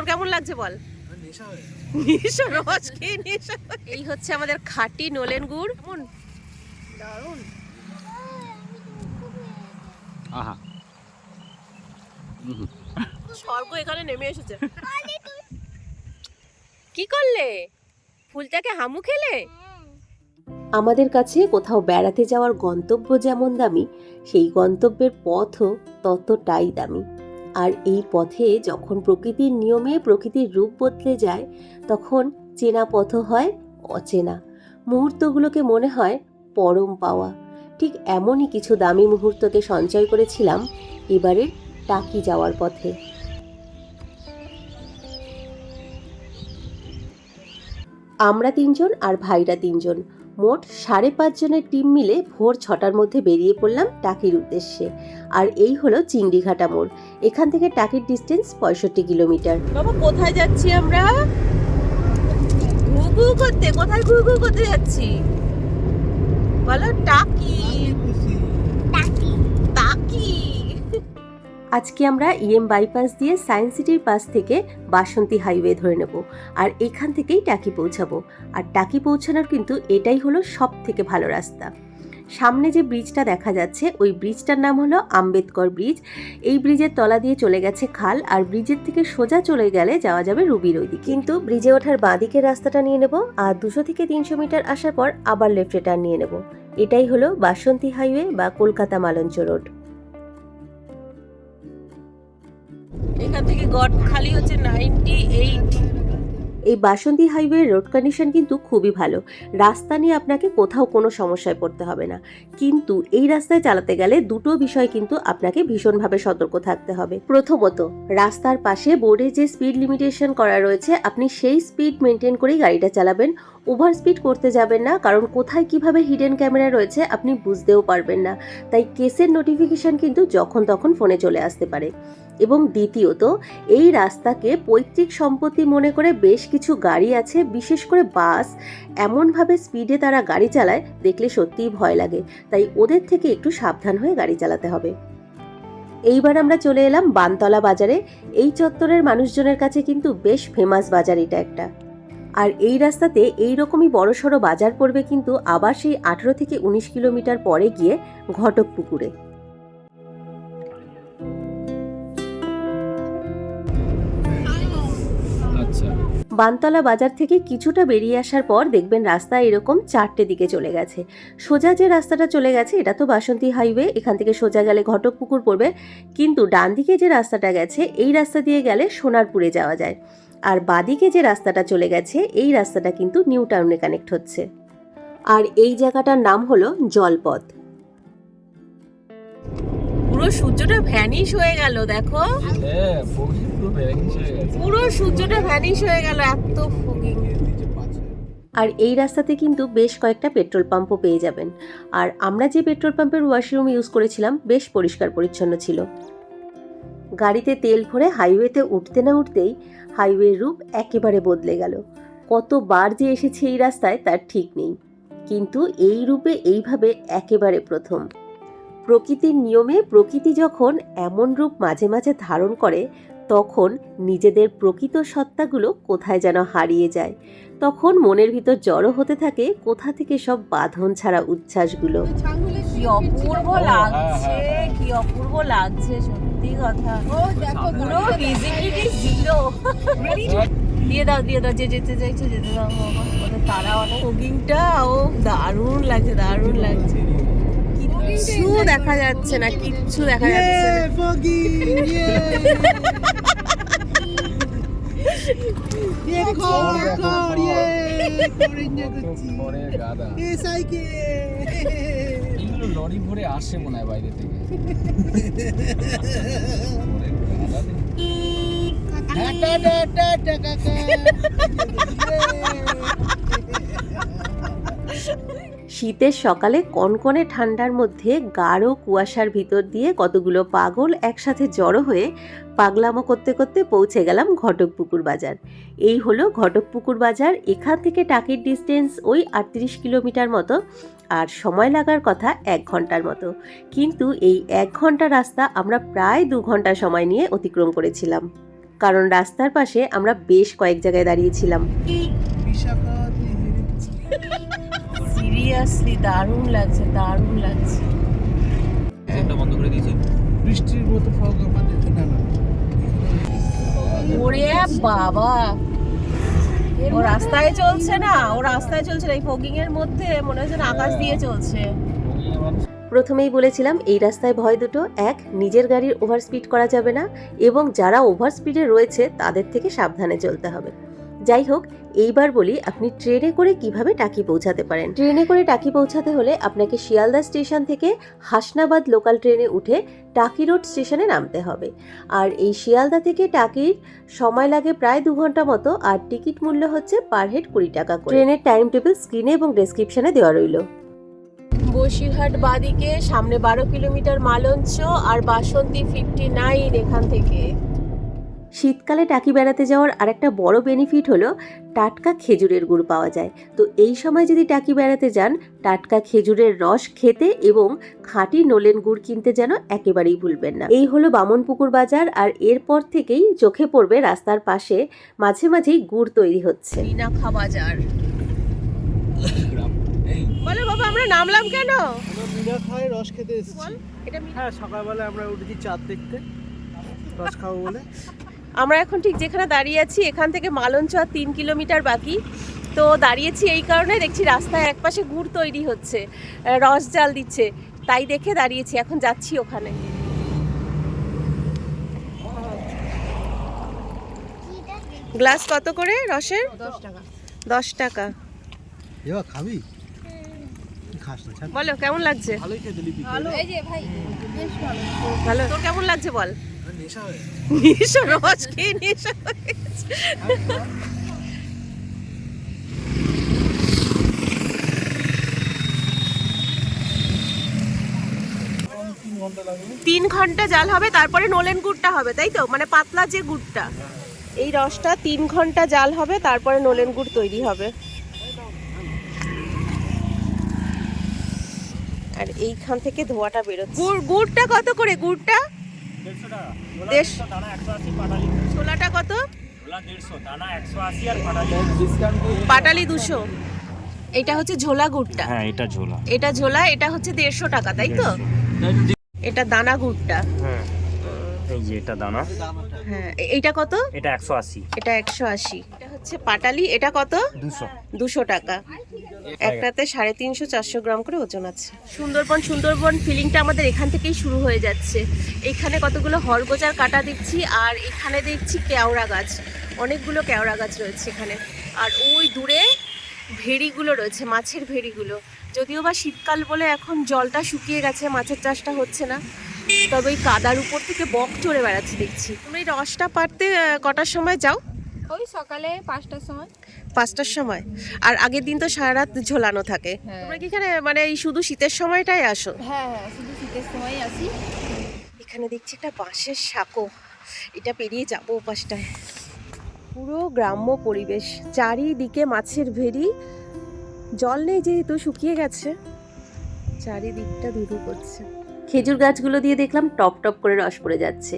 তোর কেমন লাগছে বল? নেশা হয়ে নেশা রস খেয়ে নেশা এই হচ্ছে আমাদের খাঁটি নলেন গুড়। কেমন? দারুণ। আহা। স্বর্গ এখানে নেমে এসেছে। কি করলে? ফুলটাকে হামু খেলে? আমাদের কাছে কোথাও বেড়াতে যাওয়ার গন্তব্য যেমন দামি সেই গন্তব্যের পথও ততটাই দামি। আর এই পথে যখন প্রকৃতির নিয়মে প্রকৃতির রূপ বদলে যায়, তখন চেনা পথ হয়, অচেনা। মুহূর্তগুলোকে মনে হয় পরম পাওয়া। ঠিক এমনই কিছু দামি মুহূর্তকে সঞ্চয় করেছিলাম এবারের টাকি যাওয়ার পথে। আমরা তিনজন আর ভাইরা তিনজন। মোট সাড়ে পাঁচজনের টিম মিলে ভোর ছটার মধ্যে বেরিয়ে পড়লাম টাকির উদ্দেশ্যে। আর এই হলো চিংড়িঘাটা মোড়। এখান থেকে টাকির ডিস্টেন্স পঁয়ষট্টি কিলোমিটার। বাবা, কোথায় যাচ্ছি আমরা? ঘু ঘু করতে, কোথায় ঘু ঘু করতে যাচ্ছি? বলো, টাকি। আজকে আমরা ইএম বাইপাস দিয়ে সায়েন্স সিটির পাশ থেকে বাসন্তী হাইওয়ে ধরে নেব। আর এখান থেকেই টাকি পৌঁছাবো। আর টাকি পৌঁছানোর কিন্তু এটাই হলো সব থেকে ভালো রাস্তা। সামনে যে ব্রিজটা দেখা যাচ্ছে, ওই ব্রিজটার নাম হলো আম্বেদকর ব্রিজ এই ব্রিজের তলা দিয়ে চলে গেছে খাল, আর ব্রিজের থেকে সোজা চলে গেলে যাওয়া যাবে রুবির ওইদিকে কিন্তু ব্রিজে ওঠার বাঁদিকের রাস্তাটা নিয়ে নেব, আর দুশো থেকে তিনশো মিটার আসার পর আবার লেফটে টার্ন নিয়ে নেব। এটাই হলো বাসন্তী হাইওয়ে বা কলকাতা মালঞ্চ রোড এখান থেকে গড খালি হচ্ছে নাইনটি এইট। এই বাসন্তী হাইওয়ে রোড কন্ডিশন কিন্তু খুবই ভালো। রাস্তা নিয়ে আপনাকে কোথাও কোনো সমস্যায় পড়তে হবে না। কিন্তু এই রাস্তায় চালাতে গেলে দুটো বিষয় কিন্তু আপনাকে ভীষণভাবে সতর্ক থাকতে হবে। প্রথমত, রাস্তার পাশে বোর্ডে যে স্পিড লিমিটেশন করা রয়েছে, আপনি সেই স্পিড মেনটেন করেই গাড়িটা চালাবেন। ওভার স্পিড করতে যাবেন না, কারণ কোথায় কীভাবে হিডেন ক্যামেরা রয়েছে আপনি বুঝতেও পারবেন না। তাই কেসের নোটিফিকেশন কিন্তু যখন তখন ফোনে চলে আসতে পারে। এবং দ্বিতীয়ত, এই রাস্তাকে পৈতৃক সম্পত্তি মনে করে বেশ কিছু গাড়ি আছে, বিশেষ করে বাস, এমনভাবে স্পিডে তারা গাড়ি চালায়, দেখলে সত্যিই ভয় লাগে। তাই ওদের থেকে একটু সাবধান হয়ে গাড়ি চালাতে হবে। এইবার আমরা চলে এলাম বানতলা বাজারে। এই চত্বরের মানুষজনের কাছে কিন্তু বেশ ফেমাস বাজার এটা একটা। আর এই রাস্তাতে এই রকমই বড়সড় বাজার পড়বে কিন্তু আবার সেই আঠেরো থেকে উনিশ কিলোমিটার পরে গিয়ে ঘটক পুকুরে। আচ্ছা। বানতলা বাজার থেকে কিছুটা বেরিয়ে আসার পর দেখবেন রাস্তা এরকম চারটে দিকে চলে গেছে। সোজা যে রাস্তাটা চলে গেছে এটা তো বাসন্তী হাইওয়ে এখান থেকে সোজা গেলে ঘটক পুকুর পড়বে। কিন্তু ডান দিকে যে রাস্তাটা গেছে এই রাস্তা দিয়ে গেলে সোনারপুরে যাওয়া যায়। আর বাদিকে যে রাস্তাটা চলে গেছে এই রাস্তাটা কিন্তু নিউ টাউনে কানেক্ট হচ্ছে। আর এই জায়গাটার নাম হলো জলপথ। পুরো সূর্যটা ভ্যানিশ হয়ে গেল দেখো। হ্যাঁ পুরো হয়ে সূর্যটা ভ্যানিশ হয়ে গেল এত আর এই রাস্তাতে কিন্তু বেশ কয়েকটা পেট্রোল পাম্পও পেয়ে যাবেন। আর আমরা যে পেট্রোল পাম্পের ওয়াশরুম ইউজ করেছিলাম বেশ পরিষ্কার পরিচ্ছন্ন ছিল। গাড়িতে তেল ভরে হাইওয়েতে উঠতে না উঠতেই হাইওয়ের রূপ একেবারে বদলে গেল। কতবার যে এসেছে এই রাস্তায় তার ঠিক নেই। কিন্তু এই রূপে এইভাবে একেবারে প্রথম। প্রকৃতির নিয়মে প্রকৃতি যখন এমন রূপ মাঝে মাঝে ধারণ করে, তখন নিজেদের প্রকৃত সত্তাগুলো কোথায় যেন হারিয়ে যায়। তখন মনের ভিতর জড়ো হতে থাকে কোথা থেকে সব বাঁধন ছাড়া উচ্ছ্বাসগুলো। কি অপূর্ব লাগছে কি অপূর্ব লাগছে সত্যি কথা। পুরো ভিজিবিলিটি জিরো দিয়ে দাও দিয়ে দাও যে যেতে চাইছো যেতে দাও তারা অনেক কুকিংটা ও দারুণ লাগছে দারুণ লাগছে। কিচ্ছু দেখা যাচ্ছে না কিচ্ছু দেখা যাচ্ছে না। লরি ভরে আসে মনে হয় বাইরে থেকে। শীতের সকালে কনকনে ঠান্ডার মধ্যে গাঢ় কুয়াশার ভিতর দিয়ে কতগুলো পাগল একসাথে জড়ো হয়ে পাগলামো করতে করতে পৌঁছে গেলাম ঘটকপুকুর বাজার এই হলো ঘটকপুকুর বাজার এখান থেকে টাকির ডিস্টেন্স ওই আটত্রিশ কিলোমিটার মতো আর সময় লাগার কথা এক ঘণ্টার মতো। কিন্তু এই এক ঘণ্টা রাস্তা আমরা প্রায় দু ঘণ্টা সময় নিয়ে অতিক্রম করেছিলাম। কারণ রাস্তার পাশে আমরা বেশ কয়েক জায়গায় দাঁড়িয়েছিলাম। সিরিয়াসলি দারুণ লাগছে দারুণ লাগছে। একটা বন্ধ করে দিয়েছি। বৃষ্টির মতো ফগ আমাদের ওরে বাবা। ও রাস্তায় চলছে না, ও রাস্তায় চলছে না, এই ফগিং এর মধ্যে মনে হচ্ছে আকাশ দিয়ে চলছে। প্রথমেই বলেছিলাম, এই রাস্তায় ভয় দুটো, এক, নিজের গাড়ির ওভার স্পিড করা যাবে না, এবং যারা ওভার স্পিডে রয়েছে, তাদের থেকে সাবধানে চলতে হবে। যাই হোক এইবার বলি আপনি ট্রেনে করে কীভাবে টাকি পৌঁছাতে পারেন। ট্রেনে করে টাকি পৌঁছাতে হলে আপনাকে শিয়ালদা স্টেশন থেকে হাসনাবাদ লোকাল ট্রেনে উঠে টাকি রোড স্টেশনে নামতে হবে। আর এই শিয়ালদা থেকে টাকির সময় লাগে প্রায় দু ঘণ্টা মতো, আর টিকিট মূল্য হচ্ছে পার হেড কুড়ি টাকা ট্রেনের টাইম টেবিল স্ক্রিনে এবং ডেসক্রিপশনে দেওয়া রইল। বসিরহাট বাদিকে সামনে বারো কিলোমিটার মালঞ্চ আর বাসন্তী ফিফটি নাইন এখান থেকে। শীতকালে টাকি বেড়াতে যাওয়ার আরেকটা বড় বেনিফিট হলো টাটকা খেজুরের গুড় পাওয়া যায়। তো এই সময় যদি টাকি বেড়াতে যান টাটকা খেজুরের রস খেতে এবং খাঁটি নোলেন গুড় কিনতে যেন একেবারেই ভুলবেন না। এই হলো বামনপুকুর বাজার আর এরপর থেকেই চোখে পড়বে রাস্তার পাশে মাঝে মাঝেই গুড় তৈরি হচ্ছে। মিনাখা বাজার। বলে বাবা আমরা নামলাম কেন? আমরা মিনা খায় রস খেতে এসেছি। এটা হ্যাঁ সকালবেলা আমরা উঠেছি চাঁদ দেখতে। রস খাব বলে। আমরা এখন ঠিক যেখানে দাঁড়িয়ে আছি এখান থেকে মালঞ্চ আর তিন কিলোমিটার বাকি। তো দাঁড়িয়েছি এই কারণে দেখছি রাস্তায় একপাশে গুড় তৈরি হচ্ছে রস জাল দিচ্ছে তাই দেখে দাঁড়িয়েছি এখন যাচ্ছি ওখানে। গ্লাস কত করে রসের? দশ টাকা। দশ টাকা। খাবি? বলো কেমন লাগছে? ভালোই ভালো। তোর কেমন লাগছে বল? নেশা রস খেয়ে নেশা হয়ে গেছে। তিন ঘণ্টা জাল হবে তারপরে নলেন গুড়টা হবে তাই তো? মানে পাতলা যে গুড়টা। এই রসটা তিন ঘণ্টা জাল হবে তারপরে নলেন গুড় তৈরি হবে। আর এইখান থেকে ধোয়াটা বেরোচ্ছে। গুড় গুড়টা কত করে? গুড়টা? ছোলাটা কত? পাটালি। দুশো। এটা হচ্ছে ঝোলা গুড়টা। হ্যাঁ এটা ঝোলা। এটা ঝোলা এটা হচ্ছে দেড়শো টাকা তাই তো? এটা দানা গুড়টা। হ্যাঁ এই যে এটা দানা। হ্যাঁ এটা এইটা কত? এটা একশো আশি। এটা একশো আশি। হচ্ছে পাটালি এটা কত? দুশো। টাকা। একটাতে সাড়ে তিনশো চারশো গ্রাম করে ওজন আছে। সুন্দরবন সুন্দরবন ফিলিংটা আমাদের এখান থেকেই শুরু হয়ে যাচ্ছে। এখানে কতগুলো হরগোজার কাটা দেখছি আর এখানে দেখছি কেওড়া গাছ। অনেকগুলো কেওড়া গাছ রয়েছে এখানে। আর ওই দূরে ভেড়িগুলো রয়েছে মাছের ভেড়িগুলো। যদিও বা শীতকাল বলে এখন জলটা শুকিয়ে গেছে মাছের চাষটা হচ্ছে না। তবে ওই কাদার উপর থেকে বক চড়ে বেড়াচ্ছে দেখছি। তুমি রসটা পারতে কটার সময় যাও? ওই সকালে পাঁচটার সময়। পাঁচটার সময়? আর আগের দিন তো সারা রাত ঝোলানো থাকে। হ্যাঁ। তোমরা কি এখানে মানে এই শুধু শীতের সময়টাই আসো? হ্যাঁ হ্যাঁ শুধু শীতের সময় আসি। এখানে দেখছি একটা বাঁশের সাঁকো। এটা পেরিয়ে যাব পাশটায় পুরো গ্রাম্য পরিবেশ চারিদিকে মাছের ভেরি জল নেই যেহেতু শুকিয়ে গেছে। চারিদিকটা ধুধু করছে। খেজুর গাছগুলো দিয়ে দেখলাম টপ টপ করে রস পড়ে যাচ্ছে।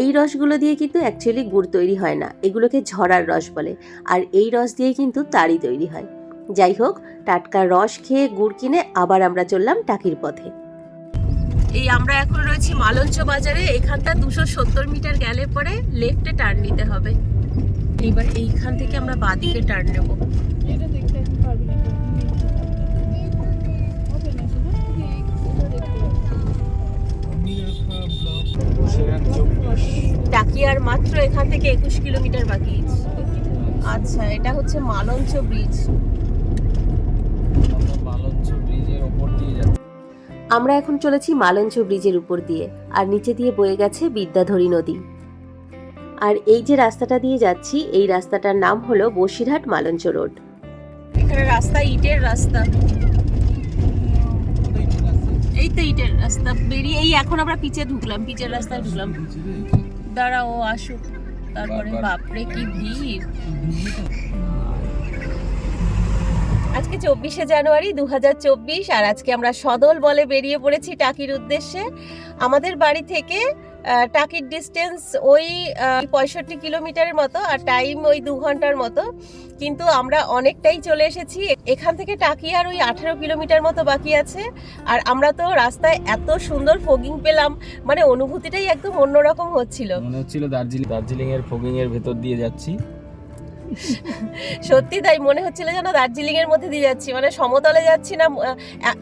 এই রসগুলো দিয়ে কিন্তু অ্যাকচুয়ালি গুড় তৈরি হয় না। এগুলোকে ঝরার রস বলে। আর এই রস দিয়ে কিন্তু তাড়ি তৈরি হয়। যাই হোক, টাটকা রস খেয়ে গুড় কিনে আবার আমরা চললাম টাকির পথে। এই আমরা এখন রয়েছি মালঞ্চ বাজারে। এখানটা দুশো সত্তর মিটার গেলে পরে লেফটে টার্ন নিতে হবে। এইবার এইখান থেকে আমরা বাদিকে টার্ন নেব। আর মাত্র এখান থেকে একুশ কিলোমিটার বাকি। আচ্ছা এটা হচ্ছে মালঞ্চ ব্রিজ। আমরা এখন চলেছি মালঞ্চ ব্রিজের উপর দিয়ে, আর নিচে দিয়ে বয়ে গেছে বিদ্যাধরী নদী। আর এই যে রাস্তাটা দিয়ে যাচ্ছি, এই রাস্তাটার নাম হলো বসিরহাট মালঞ্চ রোড। এখানে রাস্তা, ইটের রাস্তা। এই তো ইটের রাস্তা, বেরিয়ে এই এখন আমরা পিচে ঢুকলাম, পিচের রাস্তায় ঢুকলাম। দাঁড়া ও আসুক। তারপরে বাপরে, কি ভিড়। আজকে চব্বিশে জানুয়ারি দু হাজার চব্বিশ, আর আজকে আমরা সদল বলে বেরিয়ে পড়েছি টাকির উদ্দেশ্যে। আমাদের বাড়ি থেকে টাকির ডিস্টেন্স ওই পঁয়ষট্টি কিলোমিটারের মতো আর টাইম ওই দু ঘণ্টার মতো। কিন্তু আমরা অনেকটাই চলে এসেছি। এখান থেকে টাকি আর ওই আঠেরো কিলোমিটার মতো বাকি আছে। আর আমরা তো রাস্তায় এত সুন্দর ফগিং পেলাম। মানে অনুভূতিটাই একদম অন্যরকম হচ্ছিল। মনে হচ্ছিল দার্জিলিং দার্জিলিং এর ফগিং এর ভেতর দিয়ে যাচ্ছি। সত্যি তাই মনে হচ্ছিল যেন দার্জিলিং এর মধ্যে দিয়ে যাচ্ছি। মানে সমতলে যাচ্ছি না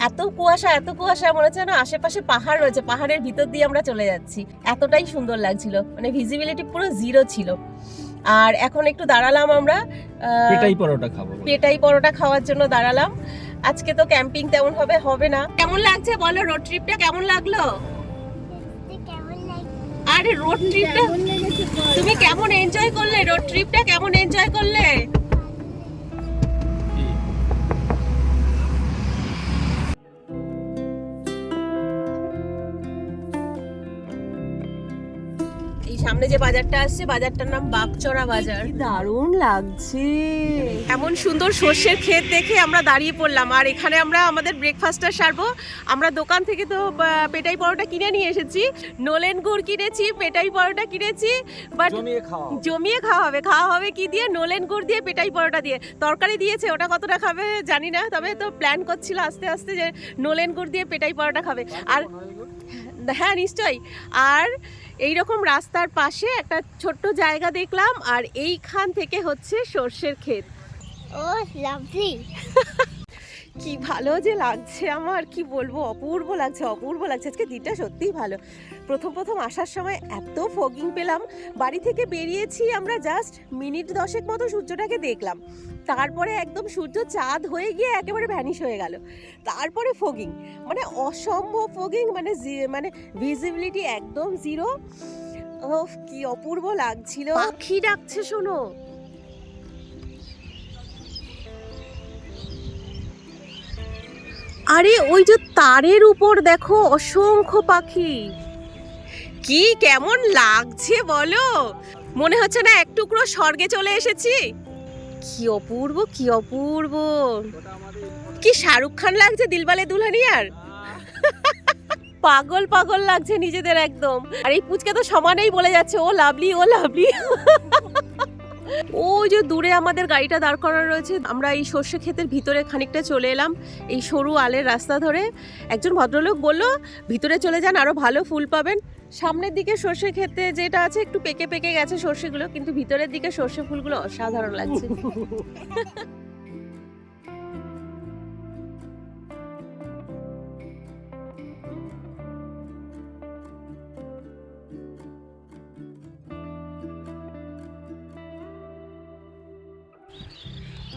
এত কুয়াশা এত কুয়াশা মনে হচ্ছে না আশেপাশে পাহাড় রয়েছে পাহাড়ের ভিতর দিয়ে আমরা চলে যাচ্ছি। এতটাই সুন্দর লাগছিল মানে ভিজিবিলিটি পুরো জিরো ছিল। আর এখন একটু দাঁড়ালাম আমরা পেটাই পরোটা খাব পেটাই পরোটা খাওয়ার জন্য দাঁড়ালাম। আজকে তো ক্যাম্পিং তেমন ভাবে হবে না। কেমন লাগছে বলো রোড ট্রিপটা কেমন লাগল? আরে রোড ট্রিপটা বল? তুমি কেমন এনজয় করলে? রোড ট্রিপটা কেমন এনজয় করলে? যে বাজারটা আসছে বাজারটার নাম বাগচড়া বাজার। দারুণ লাগছে। এমন সুন্দর সর্ষের ক্ষেত দেখে আমরা দাঁড়িয়ে পড়লাম। আর এখানে আমরা আমাদের ব্রেকফাস্টটা সারবো। আমরা দোকান থেকে তো পেটাই পরোটা কিনে নিয়ে এসেছি। নোলেন গুড় কিনেছি পেটাই পরোটা কিনেছি বাট জমিয়ে খাওয়া জমিয়ে খাওয়া হবে। খাওয়া হবে কি দিয়ে? নোলেন গুড় দিয়ে পেটাই পরোটা দিয়ে। তরকারি দিয়েছে ওটা কতটা খাবে জানি না তবে তো প্ল্যান করছিল আস্তে আস্তে যে নোলেন গুড় দিয়ে পেটাই পরোটা খাবে। আর হ্যাঁ নিশ্চয়ই। আর এই রকম রাস্তার পাশে একটা ছোট্ট জায়গা দেখলাম আর এইখান থেকে হচ্ছে সর্ষের ক্ষেত। ও লাভলি কি ভালো যে লাগছে আমার কি বলব? অপূর্ব লাগছে অপূর্ব লাগছে। আজকে দিনটা সত্যিই ভালো। প্রথম প্রথম আসার সময় এত ফগিং পেলাম। বাড়ি থেকে বেরিয়েছি আমরা জাস্ট মিনিট দশেক মতো সূর্যটাকে দেখলাম। তারপরে একদম সূর্য চাঁদ হয়ে গিয়ে একেবারে ভ্যানিশ হয়ে গেল। তারপরে ফগিং। মানে অসম্ভব ফগিং মানে মানে ভিজিবিলিটি একদম জিরো ও কি অপূর্ব লাগছিল। পাখি ডাকছে, শোনো। আরে, ওই যে তারের উপর দেখো, অসংখ্য পাখি। কি কেমন লাগছে বলো? মনে হচ্ছে না এক টুকরো স্বর্গে চলে এসেছি। কি অপূর্ব কি অপূর্ব। কি শাহরুখ খান লাগছে দিলবালে দুলহানিয়ার? পাগল পাগল লাগছে নিজেদের একদম। আর এই পুচকে তো সমানেই বলে যাচ্ছে, ও লাভলি ও লাভলি। ওই যে দূরে আমাদের গাড়িটা দাঁড় করানো রয়েছে, আমরা এই সর্ষে ক্ষেতের ভিতরে খানিকটা চলে এলাম, এই সরু আলের রাস্তা ধরে। একজন ভদ্রলোক বলল, ভিতরে চলে যান, আরও ভালো ফুল পাবেন। সামনের দিকে সর্ষে ক্ষেতে যেটা আছে, একটু পেকে পেকে গেছে সর্ষেগুলো, কিন্তু ভিতরের দিকে সর্ষে ফুলগুলো অসাধারণ লাগছে।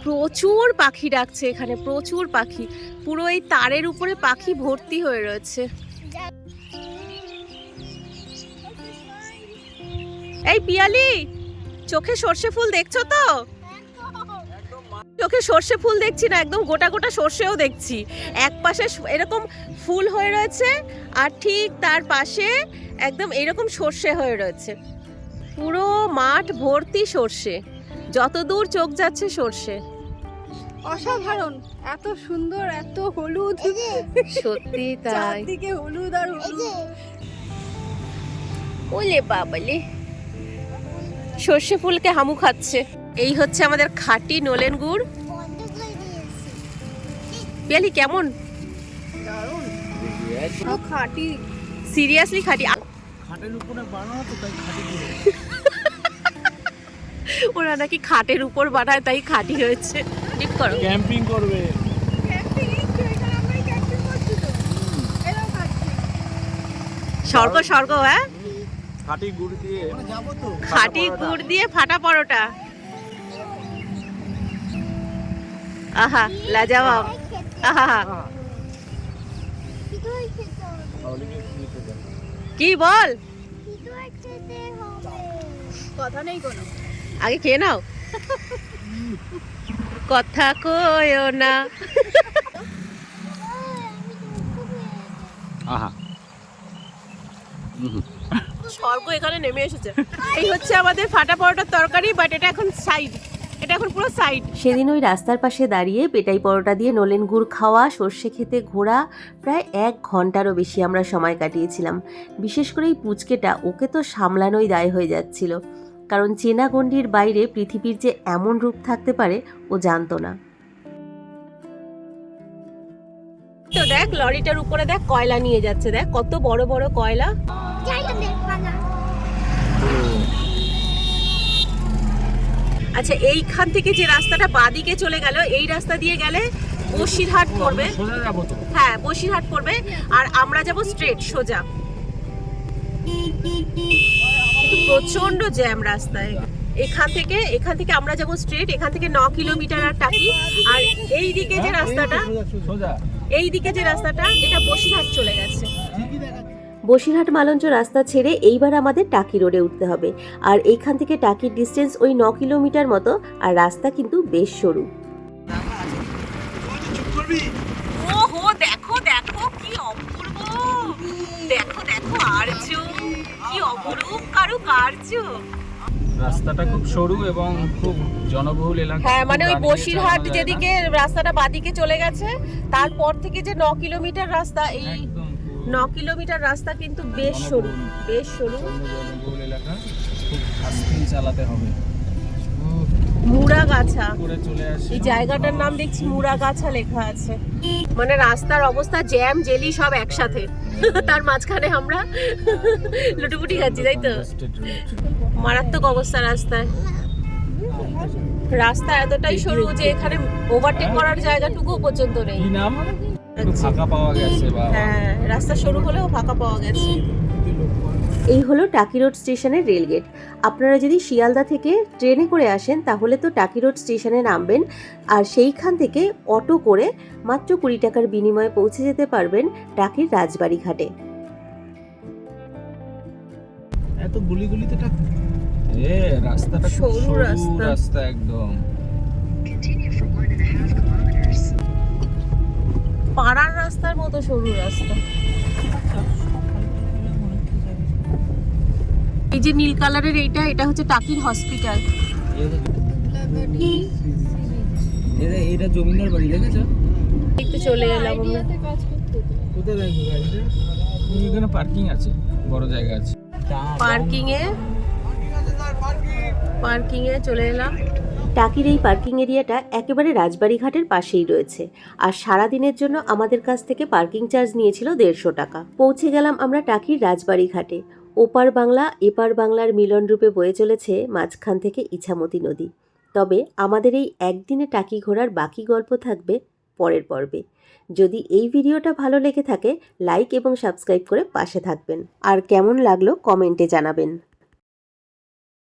প্রচুর পাখি ডাকছে এখানে, প্রচুর পাখি। পুরো এই তারের উপরে পাখি ভর্তি হয়ে রয়েছে। এই পিয়ালি চোখে সর্ষে ফুল দেখছ তো? চোখে সর্ষে ফুল দেখছি না একদম গোটা গোটা সর্ষেও দেখছি। এক পাশে এরকম ফুল হয়ে রয়েছে আর ঠিক তার পাশে একদম এরকম সর্ষে হয়ে রয়েছে। পুরো মাঠ ভর্তি সর্ষে যত দূর চোখ যাচ্ছে সর্ষে। অসাধারণ এত সুন্দর এত হলুদ। সত্যি তাই। চারদিকে হলুদ আর হলুদ। ওলে বাবালে। সর্ষে ফুলকে হামু খাচ্ছে। এই হচ্ছে আমাদের খাঁটি নলেন গুড়। পিয়ালি কেমন? খাঁটি। সিরিয়াসলি খাঁটি। খাটের উপরে বানানো তো তাই খাটি ওরা নাকি খাটের উপর বানায় তাই খাঁটি হয়েছে। ঠিক করো। ক্যাম্পিং করবে। ক্যাম্পিং এই তো এখানে আমরাই ক্যাম্পিং করছি তো। এরাও খাচ্ছি। স্বর্গ স্বর্গ হ্যাঁ? খাঁটি গুড় দিয়ে খাঁটি গুড় দিয়ে ফাটা পরোটা। আহা লাজাবাব আহা। কি বল? কথা নেই কোনো। আগে খেয়ে নাও। কথা কয়ও না। আহা। স্বর্গ এখানে নেমে এসেছে। এই হচ্ছে আমাদের ফাটা পরোটার তরকারি বাট এটা এখন সাইড এটা এখন পুরো সাইড সেদিন ওই রাস্তার পাশে দাঁড়িয়ে পেটাই পরোটা দিয়ে নলেন গুড় খাওয়া, সর্ষে খেতে ঘোরা, প্রায় এক ঘন্টারও বেশি আমরা সময় কাটিয়েছিলাম। বিশেষ করে এই পুচকেটা, ওকে তো সামলানোই দায় হয়ে যাচ্ছিল। কারণ চেনা গণ্ডির বাইরে পৃথিবীর যে এমন রূপ থাকতে পারে, ও জানতো না। তো দেখ লরিটার উপরে দেখ কয়লা নিয়ে যাচ্ছে। দেখ কত বড় বড় কয়লা। আচ্ছা এইখান থেকে যে রাস্তাটা বাদিকে চলে গেল এই রাস্তা দিয়ে গেলে বসিরহাট পড়বে। হ্যাঁ বসিরহাট পড়বে। আর আমরা যাব স্ট্রেট সোজা। প্রচণ্ড জ্যাম রাস্তায়। এখান থেকে এখান থেকে আমরা যাব স্ট্রেট এখান থেকে ন কিলোমিটার আর টাকি। আর এই দিকে যে রাস্তাটা সোজা। এই দিকে যে রাস্তাটা এটা বসিরহাট চলে গেছে। বসিরহাট মালঞ্চ রাস্তা ছেড়ে এইবার আমাদের টাকি রোডে উঠতে হবে। আর এইখান থেকে টাকির ডিস্টেন্স ওই ন কিলোমিটার মতো আর রাস্তা কিন্তু বেশ সরু। ওহো দেখো দেখো কি অপূর্ব! দেখো দেখো আর্য! কি অপরূপ কারু কার্য রাস্তাটা খুব সরু এবং খুব জনবহুল এলাকা। হ্যাঁ মানে ওই বসিরহাট। যেদিকে রাস্তাটা বাদিকে চলে গেছে তারপর থেকে যে ন কিলোমিটার রাস্তা এই ন কিলোমিটার রাস্তা কিন্তু বেশ সরু বেশ সরু। জনবহুল এলাকা। খুব চালাতে হবে। মুড়াগাছা। আসি। এই জায়গাটার নাম দেখছি মুড়াগাছা লেখা আছে। মানে রাস্তার অবস্থা জ্যাম জেলি সব একসাথে। তার মাঝখানে আমরা লুটুপুটি খাচ্ছি তাই তো? মারাত্মক অবস্থা রাস্তায়। রাস্তা এতটাই সরু যে এখানে ওভারটেক করার জায়গাটুকু পর্যন্ত নেই। ফাঁকা পাওয়া গেছে হ্যাঁ রাস্তা সরু হলেও ফাঁকা পাওয়া গেছে। এই হলো টাকি রোড স্টেশনের রেলগেট। আপনারা যদি শিয়ালদা থেকে ট্রেনে করে আসেন তাহলে তো টাকি রোড স্টেশনে নামবেন আর সেইখান থেকে অটো করে মাত্র কুড়ি টাকার বিনিময়ে পৌঁছে যেতে পারবেন টাকির রাজবাড়ি ঘাটে এত গুলি গুলিতে টাকা এ রাস্তাটা সরু সরু রাস্তা। রাস্তা একদম। পাড়ার রাস্তার মতো সরু রাস্তা। এই যে নীল কালারের এইটা এটা হচ্ছে টাকির হসপিটাল। এটা এটা জমিদার বাড়ি দেখেছ? দেখতে চলে এলাম আমরা। কোথায় গাড়িটা? এখানে পার্কিং আছে বড় জায়গা আছে। পার্কিং এ। পার্কিং এ চলে এলাম। টাকির এই পার্কিং এরিয়াটা একেবারে রাজবাড়ি ঘাটের পাশেই রয়েছে। আর সারা দিনের জন্য আমাদের কাছ থেকে পার্কিং চার্জ নিয়েছিল দেড়শো টাকা। পৌঁছে গেলাম আমরা টাকির রাজবাড়ি ঘাটে ওপার বাংলা, এপার বাংলার মিলন রূপে বয়ে চলেছে মাঝখান থেকে ইছামতি নদী। তবে আমাদের এই একদিনে টাকি ঘোরার বাকি গল্প থাকবে পরের পর্বে। যদি এই ভিডিওটা ভালো লেগে থাকে, লাইক এবং সাবস্ক্রাইব করে পাশে থাকবেন। আর কেমন লাগল কমেন্টে জানাবেন।